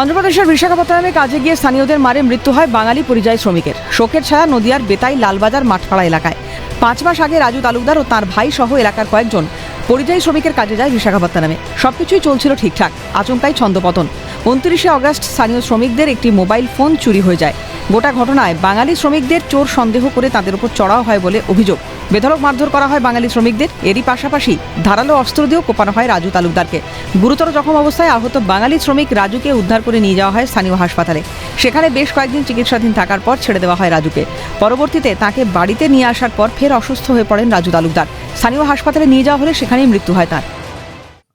অন্ধ্রপ্রদেশের বিশাখাপত্তনমে কাজে গিয়ে স্থানীয়দের মারে মৃত্যু হয় বাঙালি পরিযায়ী শ্রমিকের। শোকের ছায়া নদিয়ার বেতাই লালবাজার মাঠপাড়া এলাকায়। পাঁচ মাস আগে রাজু তালুকদার ও তার ভাই সহ এলাকার কয়েকজন পরিযায়ী শ্রমিকের কাজে যায় বিশাখাপত্তনমে। সবকিছুই চলছিল ঠিকঠাক, আচমকাই ছন্দপতন। উনত্রিশে অগস্ট স্থানীয় শ্রমিকদের একটি মোবাইল ফোন চুরি হয়ে যায়। গোটা ঘটনায় বাঙালি শ্রমিকদের চোর সন্দেহ করে তাদের উপর চড়াও হয় বলে অভিযোগ। বেধড়ক মারধর করা হয় বাঙালি শ্রমিকদের। এরই পাশাপাশি ধারালো অস্ত্র দিয়েও কোপানো হয় রাজু তালুকদারকে। গুরুতর জখম অবস্থায় আহত বাঙালি শ্রমিক রাজুকে উদ্ধার করে নিয়ে যাওয়া হয় স্থানীয় হাসপাতালে। সেখানে বেশ কয়েকদিন চিকিৎসাধীন থাকার পর ছেড়ে দেওয়া হয় রাজুকে। পরবর্তীতে তাকে বাড়িতে নিয়ে আসার পর ফের অসুস্থ হয়ে পড়েন রাজু তালুকদার। স্থানীয় হাসপাতালে নিয়ে যাওয়া হলে সেখানেই মৃত্যু হয় তার।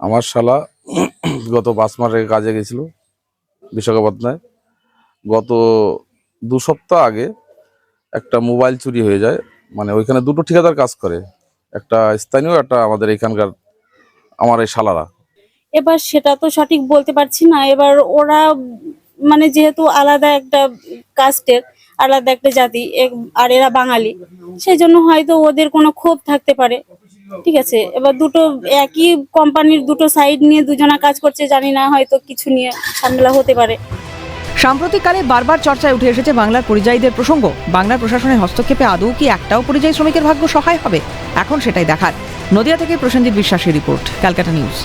আমার শালা গত পাঁচ মাস কাজে গেছিল বিশাখাপত্তনায়। গত দু সপ্তাহ আগে একটা মোবাইল চুরি হয়ে যায়। মানে ওইখানে দুটো ঠিকাদার কাজ করে, একটা স্থানীয়, একটা আমাদের এখানকার, আমার এই শালারা। এবার সেটা তো সঠিক বলতে পারছি না, এবার ওরা মানে যেহেতু আলাদা একটা কাস্টের আলাদা একটা জাতি আর এরা বাঙালি সেই জন্য হয়তো ওদের কোনো ক্ষোভ থাকতে পারে, ঠিক আছে? এবার দুটো একই কোম্পানির দুটো সাইড নিয়ে দুজনা কাজ করছে, জানি না হয়তো কিছু নিয়ে ঝামেলা হতে পারে। সাম্প্রতিককালে বারবার চর্চায় উঠে এসেছে বাংলার পরিযায়ীদের প্রসঙ্গ। বাংলার প্রশাসনের হস্তক্ষেপে আদৌ কি একটাও পরিযায়ী শ্রমিকের ভাগ্য সহায় হবে? এখন সেটাই দেখার। নদিয়া থেকে প্রসেনজিৎ বিশ্বাসের রিপোর্ট, ক্যালকাটা নিউজ।